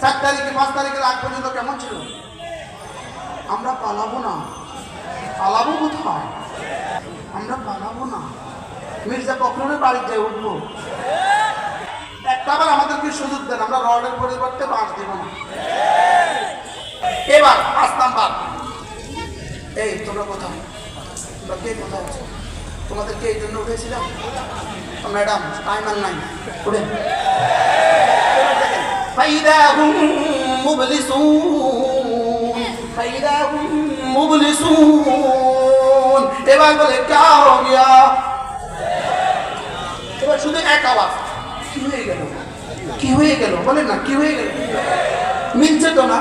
চার তারিখে, পাঁচ তারিখের আগ পর্যন্ত কেমন ছিল? আমরা পালাবো না। পালাবো কোথায়? আমরা পালাবো না। মির্জা কখনোই বাড়িতে যাই উঠবো। একটা আবার আমাদেরকে সুযোগ দেন, আমরা রডের পরিবর্তে বাঁশ দেব না। এবার পাঁচ নাম্বার। এই, তোমরা কোথায়? তোমরা কে কোথায় আছো? তোমাদেরকে এই জন্য উঠেছিলাম? ম্যাডাম, টাইম আর নাই। উঠে فإذا هم مبلسون, فإذا هم مبلسون. এবার বলে, কা হো গিয়া এবার শুধু এক আওয়াজ। কি হয়ে গেল? কি হয়ে গেল? বলেন না, কি হয়ে গেল? মিলছে তো না?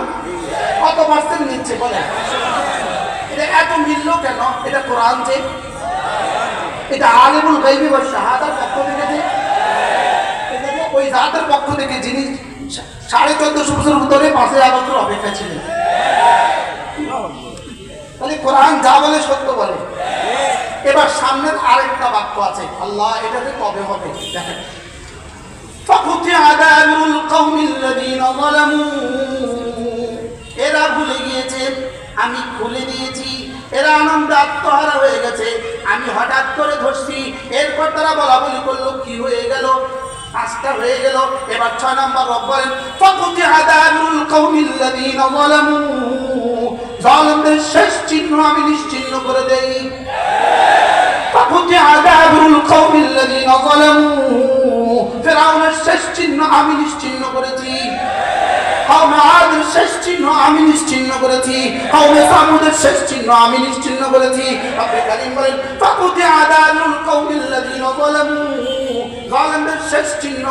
কত পার্সেন্ট নিচ্ছে বলে এটা এত মিলল কেন? এটা কোরআন যে? এটা আলিমুল গাইবি বা শাহাদার পক্ষ থেকে যে? ওই জাতের পক্ষ থেকে জিনিস সাড়ে চোদ্দশো বছর ধরে পাঁচই আগস্টের অপেক্ষা ছিলেন। তাহলে কোরআন যা বলে সত্য বলে। এবার সামনের আরেকটা বাক্য আছে, আল্লাহ এটাতে কবে হবে? এরা ভুলে গিয়েছে, আমি খুলে দিয়েছি। এরা আনন্দ আত্মহারা হয়ে গেছে, আমি হঠাৎ করে ধরছি। এরপর তারা বলা বলি করল, কি হয়ে গেল? পাঁচটা হয়ে গেল। এবার ছয় নাম্বার রব বলেন ফাকুতি আদারুল কওমিল্লাযীনা যালামু। জালিমদের শেষ চিহ্ন আমি নিশ্চিহ্ন করে দেই। ফাকুতি আদারুল কওমিল্লাযীনা যালামু। ফেরাউনের শেষ চিহ্ন আমি নিশ্চিহ্ন করেছি। কওমে আদের শেষ চিহ্ন আমি নিশ্চিহ্ন করেছি। কওমে সামুদের শেষ চিহ্ন আমি নিশ্চিহ্ন করেছি। আপনি কালিম বলেন ফাকুতি আদারুল কওমিল্লাযীনা যালামু। জলেন্দ্রের শেষ চিহ্ন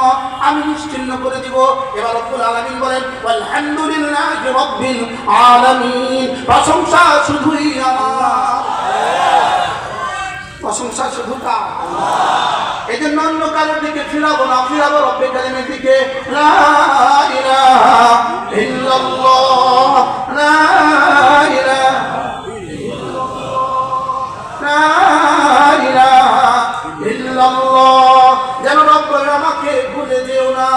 আমি নিশ্চিহ্ন করে দিব। এবার রব্বুল আলমিন বলেন আলহামদুলিল্লাহ রব্বিল আলমিন। প্রশংসা শুধুই আমার। প্রশংসা শুধু তার। এই জন্য অন্য কারোর দিকে ফিরাবো না, ফিরাবো রব্বে কালিমের দিকে। ইল্লাল্লাহ। না,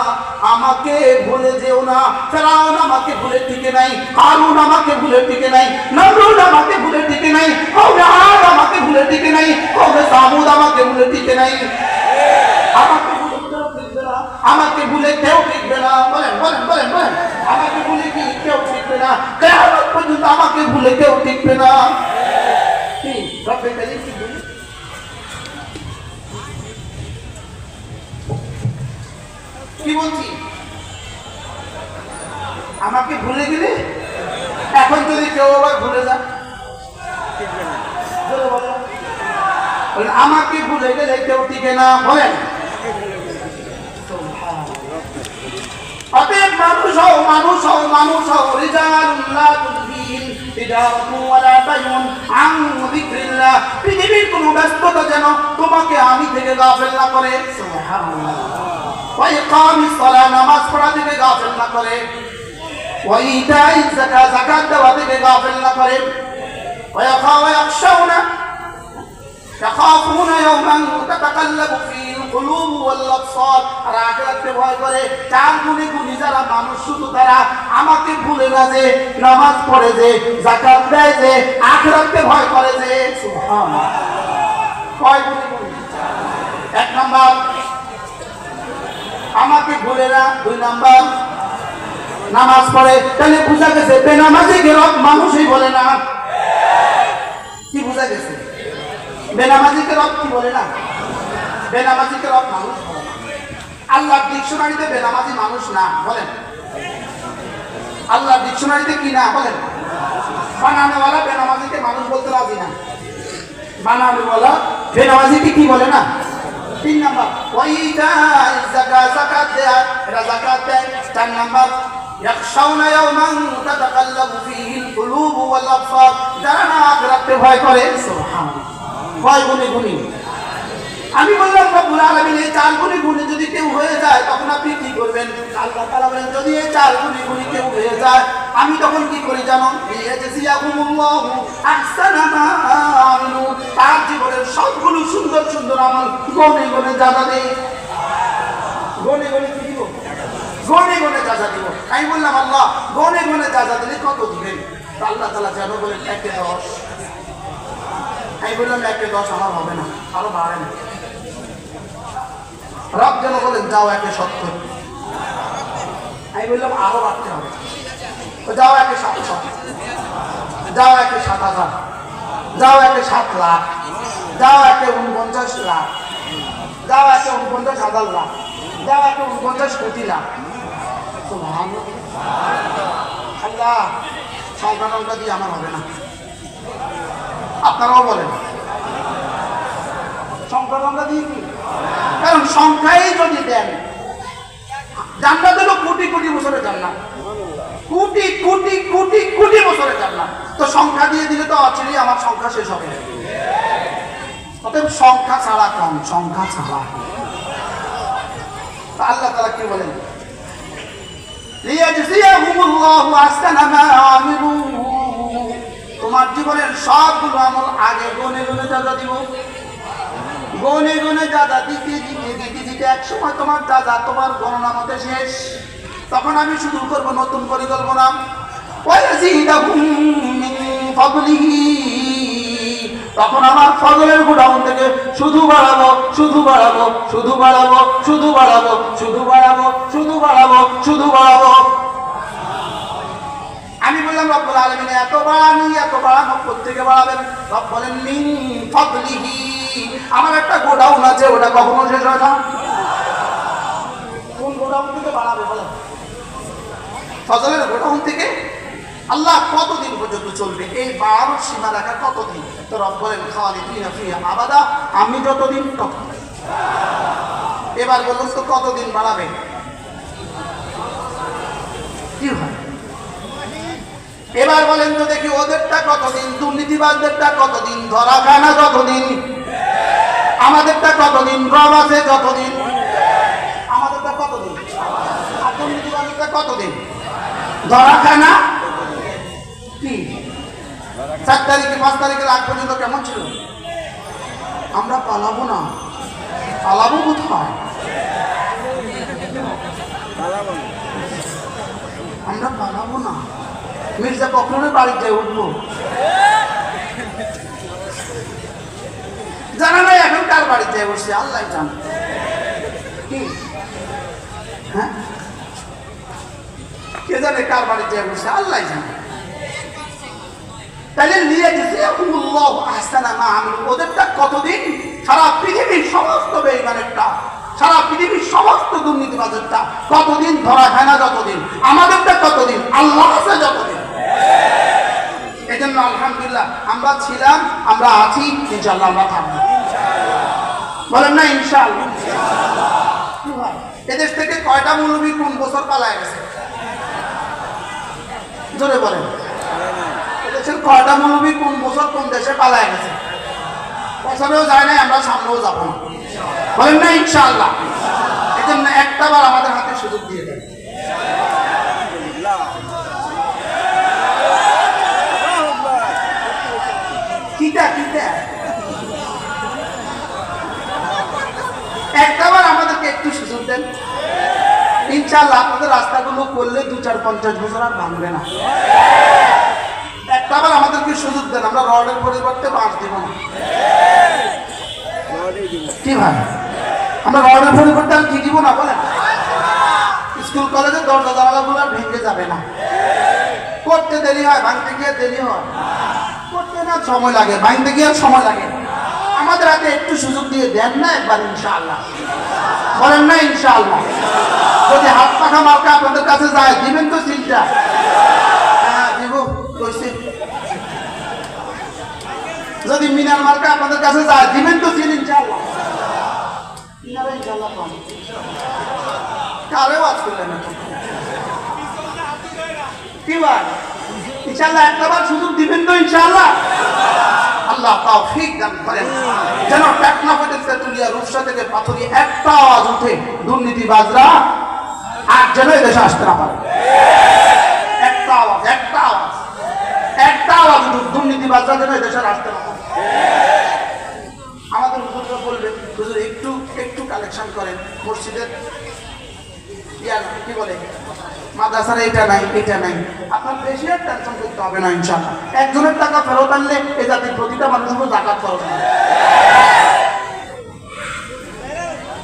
আমাকে ভুলে যেও না। ফেরাউন আমাকে ভুলে টিকে নাই, হারুন আমাকে ভুলে টিকে নাই নমরুদ আমাকে ভুলে টিকে নাই আদ আমাকে ভুলে টিকে নাই কওমে সামুদ আমাকে ভুলে টিকে নাই। আমাকে ভুলে না, আমাকে ভুলে কেউ টিকবে না। বলেন বলেন বলেন বলেন। আমাকে ভুলে কি কেউ টিকবে না? কেয়ামত পর্যন্ত আমাকে ভুলে কেউ টিকবে না। রব্বে কি বলি বলছি? আমাকে ভুলে গেলে? এখন যদি কেউ আবার ভুলে যায়। আমাকে ভুলে গেলে কেউ টিকে না, বলেন। অতএব মানুষ হও মানুষ হও মানুষ হও পৃথিবীর কোনো ব্যস্ততা যেন তোমাকে আমি থেকে গাফেল না করে। সুবহানাল্লাহ। ওয়া ইকামিস সালাহ নামাজ পড়া থেকে গাফেল না করে ওয়া ইতাইজ যাকাত যাকাত দেওয়া থেকে গাফেল না করে ওয়া ইয়াখা ওয়া ইয়াখশাউনা يخافون يوما تتقلب فيه القلوب والابصار আর আখিরাতকে ভয় করে চার গুণে গুণী যারা মানুষ শুধু তারা আমাকে ভুলে না যে নামাজ পড়ে যে যাকাত দেয় যে আখিরাতকে ভয় করে যে সুবহানাল্লাহ কয় গুণে গুণী এক নাম্বার আমাকে ভুলে না, দুই নাম্বার। নামাজ পড়ে, তাহলে বুঝা গেছে, বেনামাজি রব মানুষই বলে না। কি বুঝা গেছে? বেনামাজিকে রব কি বলে না? বেনামাজিকে রব মানুষ আল্লাহ ডিকশনারিতে বেনামাজি মানুষ না, বলেন। আল্লাহ ডিকশনারিতে কি না, বলেন। বানানেওয়ালা বেনামাজিকে মানুষ বলতে রাজি না। বানানেওয়ালা বেনামাজিকে কি বলে না? তিন নাম্বার ওয়াইদা জাকাত জাকাত দেয়া এটা জাকাত দেয় চার নাম্বার يخشون يوما تتقلب فيه القلوب والابصار যারা না আখিরাতকে ভয় করে সুবহানাল্লাহ ভয় গুণে গুণী আমি বললাম, রব্বুল আলামিন, এই চার গুণে গুণে যদি কেউ হয়ে যায়, তখন আপনি কি করবেন? আল্লাহ তাআলা বলেন, যদি এই চার গুণে গুণে কেউ হয়ে যায়, আমি তখন কি করি জানো? লিয়াজজিয়াকুমুল্লাহু আহসানা মা আমিলু তার জীবনের সবগুলো সুন্দর সুন্দর আমল গনে গনে জানা নেই গনে গনে কি দিব? গনে গনে যা দিব। আমি বললাম, আল্লাহ, গনে গনে যা দিলে কত দিবেন? আল্লাহ তালা যেন বলেন, একে দশ। আমি বললাম, একে দশ আমার হবে না, আরও বাড়ে না। রব যেন বলেন যাও একে সত্তর আমি বললাম, আরও বাড়তে হবে। যাও একে সাত সাত যাও একে সাত হাজার। যাও একে সাত লাখ। যাও একে উনপঞ্চাশ লাখ। যাও একে উনপঞ্চাশ হাজার লাখ। যাও একে উনপঞ্চাশ কোটি লাখ। আল্লাহ সংখ্যা টংখ্যা দিয়ে আমার হবে না। আপনারাও বলেন। সংখ্যা টংখ্যা দিয়ে কি? কারণ সংখ্যাই যদি দেন জান্নাত হলো কোটি কোটি বছরের জান্নাত। কোটি কোটি কোটি কোটি বছরের জান্নাত। তো সংখ্যা দিয়ে দিলে তো অচিরে আমার সংখ্যা শেষ হবে অতএব সংখ্যা ছাড়া কম, সংখ্যা ছাড়া। আল্লাহ তালা কি বলেন? তোমার জীবনের সবগুলো আমল আগে গনে গনে দাদা দিব। গনে গনে দাদা দিতে দিতে দিতে দিতে এক সময় তোমার দাদা তোমার গণনা মতে শেষ। তখন আমি শুরু করব নতুন পরিকল্পনা। তখন আমার ফজলের গোডাউন থেকে শুধু বাড়াবো শুধু বাড়াবো শুধু বাড়াবো শুধু বাড়াবো শুধু বাড়াবো শুধু বাড়াবো শুধু বাড়াবো। আমি বললাম, রব্বুল আলমিনে, এত বাড়ানি এত বাড়ানো থেকে বাড়াবেন। রব মিন ফদলিহি। আমার একটা গোডাউন আছে, ওটা কখনো শেষ হয় না। গোডাউন থেকে বাড়াবে বলেন ফজলের গোডাউন থেকে? আল্লাহ কতদিন পর্যন্ত চলবে? এই বাড়ানোর সীমা রাখা কতদিন? তো রব বলেন খাওয়ালি ফিয়া ফিয়া আবাদা, আমি যতদিন তত এবার বলুন তো কতদিন বাড়াবে? কি হয়? এবার বলেন তো দেখি, ওদেরটা কতদিন দুর্নীতিবাদদেরটা কতদিন ধরা খায় না কতদিন? আমাদেরটা কতদিন? রব আছে যতদিন? আমাদেরটা কতদিন? ধরা খায় না চার তারিখে, পাঁচ আগ পর্যন্ত কেমন আমরা পালাবো না। পালাবো আমরা পালাবো না। মির্জা কখনোই বাড়ির যাই উঠবো। জানা নাই কার বাড়িতে বসছে আল্লাহ হ্যাঁ? কে জানে কার বাড়িতে বসছে আল্লাহ জানে। তাহলে নিয়ে গেছে আহসানা মা ওদেরটা কতদিন? সারা পৃথিবীর সমস্ত বেইমানেরটা, সারা পৃথিবীর সমস্ত কতদিন ধরা খায় না যতদিন? আমাদেরটা কতদিন? আল্লাহ আছে যতদিন। এই জন্য আলহামদুলিল্লাহ, আমরা ছিলাম, আমরা আছি ইনশাল্লাহ আমরা থাকব। বলেন না ইনশাল্লাহ এদেশ থেকে কয়টা মৌলবী কোন বছর পালায় গেছে? জোরে বলেন। এদেশের কয়টা মৌলবী কোন বছর কোন দেশে পালায় গেছে? বছরেও যায় নাই, আমরা সামনেও যাব না। বলেন না, ইনশাআল্লাহ। এজন্য জন্য একটা বার আমাদের হাতে সুযোগ দিয়ে দেন কিটা কিটা একটাবার আমাদেরকে একটু সুযোগ দেন ইনশাল্লাহ আপনাদের রাস্তাগুলো করলে দু চার পঞ্চাশ বছর আর ভাঙবে না। একটাবার আমাদেরকে সুযোগ দেন, আমরা রডের পরিবর্তে বাঁশ দিব না। কি ভাই? আমরা রডের পরিবর্তে আর কি দিব না বলেন? স্কুল, কলেজে দরজা জানালাগুলো আর ভেঙে যাবে না। করতে দেরি হয়, ভাঙতে গিয়ে দেরি হয়। করতে না সময় লাগে, ভাঙতে গিয়ে সময় লাগে। আমাদের হাতে একটু সুযোগ দিয়ে দেন না একবার, ইনশাআল্লাহ। বলেন না, ইনশাআল্লাহ। যদি হাত পাখা মার্কা আপনাদের কাছে যায়, দিবেন তো সিলটা হ্যাঁ যদি মিনার মার্কা আপনাদের কাছে যায়, দিবেন তো সিল ইনশাআল্লাহ। কারেও আজ করলেন কি ভাই ইনশাআল্লাহ একটাবার সুযোগ দিবেন তো, ইনশাআল্লাহ। আল্লাহ তৌফিক দান করেন। যেন টেকনাফের তেতুলিয়া রূপসা থেকে পাথরি একটা আওয়াজ উঠে দুর্নীতিবাজরা আর যেন এদেশে আসতে না পারে। একটা আওয়াজ একটা আওয়াজ একটা আওয়াজ উঠুক, দুর্নীতিবাজরা যেন আর আসতে না পারে। আমাদের হুজুররা বলবে, হুজুর, একটু একটু কালেকশন করেন। মসজিদের কি বলে? মাদ্রাসার এটা নাই এটা নাই। আপনার বেশি আর টেনশন করতে হবে না ইনশাআল্লাহ। একজনের টাকা ফেরত আনলে এ জাতির প্রতিটা উপর জাকাত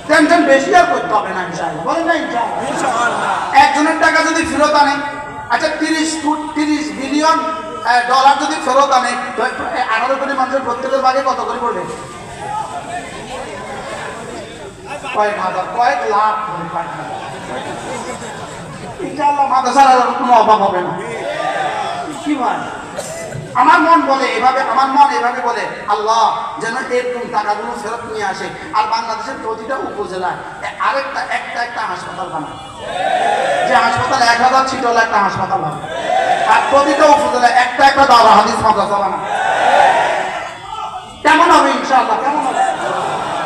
টেনশন বেশি আর করতে হবে না বলেন একজনের টাকা যদি ফেরত আনে আচ্ছা তিরিশ ফুট তিরিশ বিলিয়ন ডলার যদি ফেরত আনে আঠারো কোটি মানুষের প্রত্যেকের ভাগে কত করে পড়বে? কয়েক হাজার কয়েক লাখ কয়েক হাজার ইনশাআল্লাহ মাদ্রাসার কোনো অভাব হবে না। কি হয় আমার মন বলে, এভাবে, আমার মন এভাবে বলে, আল্লাহ যেন এরকম টাকাগুলো ফেরত নিয়ে আসে। আর বাংলাদেশের প্রতিটা উপজেলায় আরেকটা, একটা একটা হাসপাতাল বানায়। যে হাসপাতাল এক হাজার ছিল একটা হাসপাতাল বানায়। আর প্রতিটা উপজেলায় একটা একটা দাওরা হাদিস মাদ্রাসা বানায়। কেমন হবে ইনশাআল্লাহ? কেমন হবে?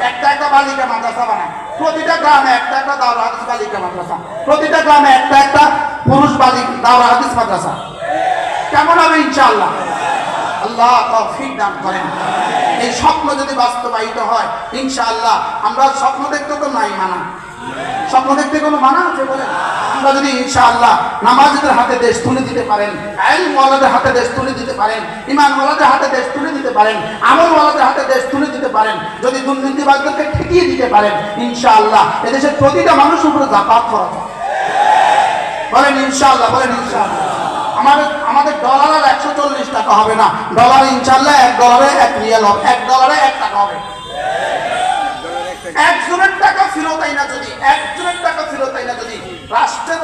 একটা একটা বালিকা মাদ্রাসা বানায়। প্রতিটা গ্রামে একটা একটা দাওরা হাদিস বালিকা মাদ্রাসা। প্রতিটা গ্রামে একটা একটা পুরুষ বালিক দাওরা হাদিস মাদ্রাসা। কেমন হবে ইনশাআল্লাহ? আল্লাহ তৌফিক দান করেন। এই স্বপ্ন যদি বাস্তবায়িত হয়, ইনশাআল্লাহ, আমরা স্বপ্ন দেখতে তো নাই মানা। স্বপ্ন দেখতে কোনো মানা আছে বলেন আমরা যদি ইনশাআল্লাহ নামাজদের হাতে দেশ তুলে দিতে পারেন, আইন ওয়ালাদের হাতে দেশ তুলে দিতে পারেন, ইমান ওয়ালাদের হাতে দেশ তুলে দিতে পারেন, আমল ওয়ালাদের হাতে দেশ তুলে দিতে পারেন, যদি দুর্নীতিবাজদেরকে ঠেকিয়ে দিতে পারেন, ইনশাআল্লাহ এদেশের প্রতিটা মানুষ উপরে জাকাত করা যায় বলেন ইনশাআল্লাহ বলেন ইনশাআল্লাহ। আমাদের আমাদের ডলার আর একশো চল্লিশ টাকা হবে না। ডলার ইনশাআল্লাহ এক ডলারে এক রিয়াল হবে, এক ডলারে এক টাকা হবে। একজনের টাকা ফেরত আই না যদি, একজনের টাকা ফেরত আই না যদি রাষ্ট্রের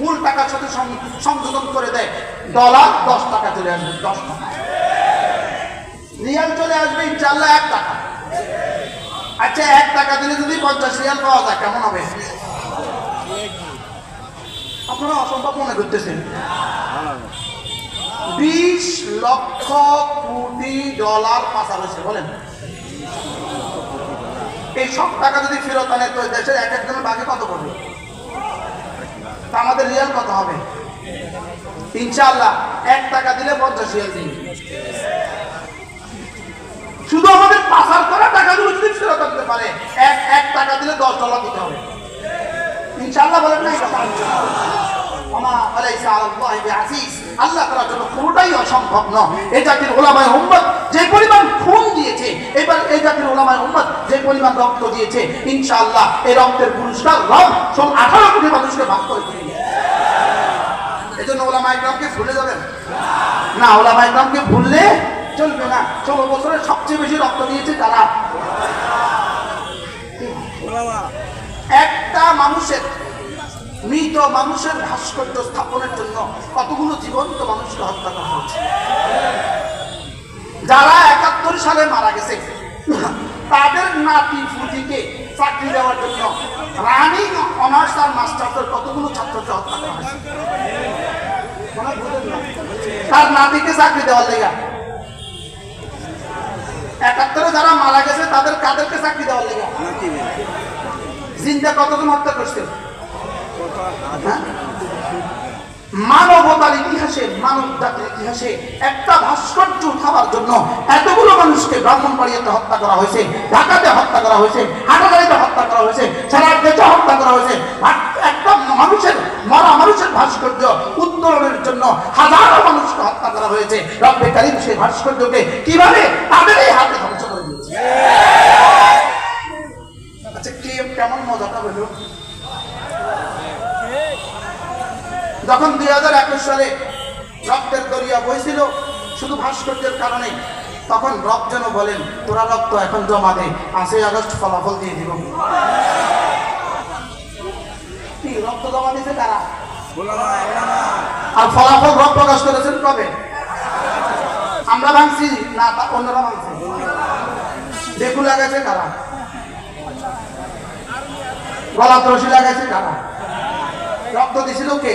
মূল টাকার সাথে সংযোজন করে দেয়, ডলার দশ টাকা চলে আসবে, দশ টাকা। রিয়াল চলে আসবে, ইনশাআল্লাহ এক টাকা। আচ্ছা এক টাকা দিলে যদি পঞ্চাশ রিয়াল পাওয়া যায়, কেমন হবে? আপনারা অসম্ভব মনে করতেছেন। বিশ লক্ষ কোটি ডলার পাচার হয়েছে, বলেন। এই সব টাকা যদি ফেরত আনে, তো দেশের এক একজনের বাকি কত করবে তা আমাদের রিয়াল কত হবে? ইনশাআল্লাহ, এক টাকা দিলে পঞ্চাশ রিয়াল দিন শুধু আমাদের পাচার করা টাকাগুলো যদি ফেরত আনতে পারে, এক এক টাকা দিলে দশ ডলার দিতে হবে। ইনশাআল্লাহ বলেন না ওমা আলাইসা আলাল্লাহি বিআসিস আল্লাহ তাআলার জন্য কোনটাই অসম্ভব নয়। এই জাতির ওলামায়ে উম্মত যে পরিমাণ খুন দিয়েছে এবার এই জাতির ওলামায়ে উম্মত যে পরিমাণ রক্ত দিয়েছে ইনশাআল্লাহ এই রক্তের পুরস্কার রব সব 18 কোটি মানুষকে ভাগ করে এজন্য ওলামায়ে ভুলে যাবেন। না ওলামায়ে ভুললে চলবে না। ষোলো বছরে সবচেয়ে বেশি রক্ত দিয়েছে তারা একটা মানুষের মৃত মানুষের ভাস্কর্য স্থাপনের জন্য কতগুলো জীবন্ত মানুষকে হত্যা করা হয়েছে যারা একাত্তর সালে মারা গেছে, তাদের নাতি ফুটিকে চাকরি দেওয়ার জন্য রানিং অনার্স আর মাস্টার্সের কতগুলো ছাত্রকে হত্যা করা হয়েছে? তার নাতিকে চাকরি দেওয়ার লেগা একাত্তরে যারা মারা গেছে, তাদের কাদেরকে চাকরি দেওয়ার লেগা জিন্দা কতজন হত্যা করছে? মানবতার ইতিহাসে মানব জাতির ইতিহাসে একটা ভাস্কর্য উঠাবার জন্য এতগুলো মানুষকে হত্যা করা হয়েছে, ঢাকাতে হত্যা করা হয়েছে, হাটাগাড়িতে হত্যা করা হয়েছে সারা দেশে হত্যা করা হয়েছে। একটা মানুষের, মরা মানুষের ভাস্কর্য উত্তোলনের জন্য হাজারো মানুষকে হত্যা করা হয়েছে। রব্বে কারিম সেই ভাস্কর্যকে কীভাবে তাদেরই হাতে ধ্বংস করে দিয়েছে? আচ্ছা কেমন মজাটা হলো? যখন দুই হাজার একুশ সালে রক্তের দরিয়া বইছিল, শুধু ভাস্কর্যের কারণে, তখন রব যেন বলেন, তোরা রক্ত এখন জমা দে পাঁচই আগস্ট ফলাফল দিয়ে দিব। রক্ত জমা দিয়েছে তারা আর ফলাফল রব প্রকাশ করেছেন কবে? আমরা ভাঙছি না অন্যরা ভাঙছে? দেখু লাগাইছে কারা? গলা রশি লাগাইছে কারা? রক্ত দিছিল কে?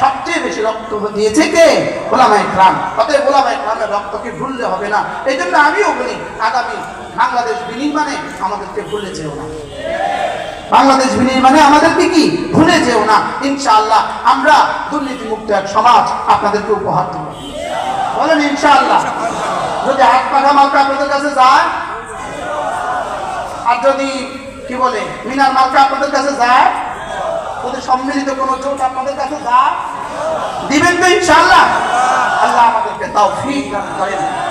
সবচেয়ে বেশি রক্ত দিয়েছে কে? ওলামাই ক্রাম অতএব ওলামাই ক্রামের রক্তকে ভুললে হবে না। এই জন্য আমিও বলি, আগামী বাংলাদেশ বিনির্মাণে আমাদেরকে ভুলে যেও না। বাংলাদেশ বিনির্মাণে আমাদেরকে কি? ভুলে যেও না। ইনশাআল্লাহ আমরা দুর্নীতিমুক্ত এক সমাজ আপনাদেরকে উপহার দেব। বলেন ইনশাআল্লাহ। যদি হাত পাখা মার্কা আপনাদের কাছে যায়, আর যদি, কি বলে, মিনার মার্কা আপনাদের কাছে যায় যদি সম্মিলিত কোনো জোট আপনাদের কাছে যায় দিবেন তো ইনশাআল্লাহ। আল্লাহ আমাদেরকে তাও ফিক দান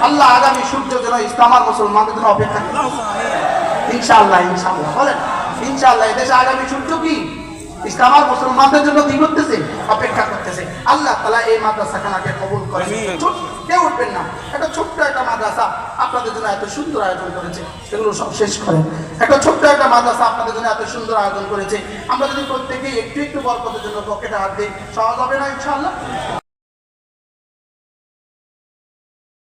আল্লাহ আগামী সূর্য যেন ইসলাম আর মুসলমানদের জন্য অপেক্ষা ইনশাল্লাহ ইনশাআল্লাহ ইনশাআল্লাহ। বলেন, ইনশাআল্লাহ, এদেশে আগামী সূর্য কি? ইসলাম আর মুসলমানদের জন্য কি করতেছে? অপেক্ষা করতেছে। আল্লাহ তালা এই মাদ্রাসাখানাকে কবুল করে কেউ উঠবেন না। একটা ছোট্ট একটা মাদ্রাসা আপনাদের জন্য এত সুন্দর আয়োজন করেছে। সেগুলো সব শেষ করেন। একটা ছোট্ট একটা মাদ্রাসা আপনাদের জন্য এত সুন্দর আয়োজন করেছে। আমরা যদি প্রত্যেকে একটু একটু বরকতের জন্য পকেটে হাত দিই সহজ হবে না ইনশাআল্লাহ?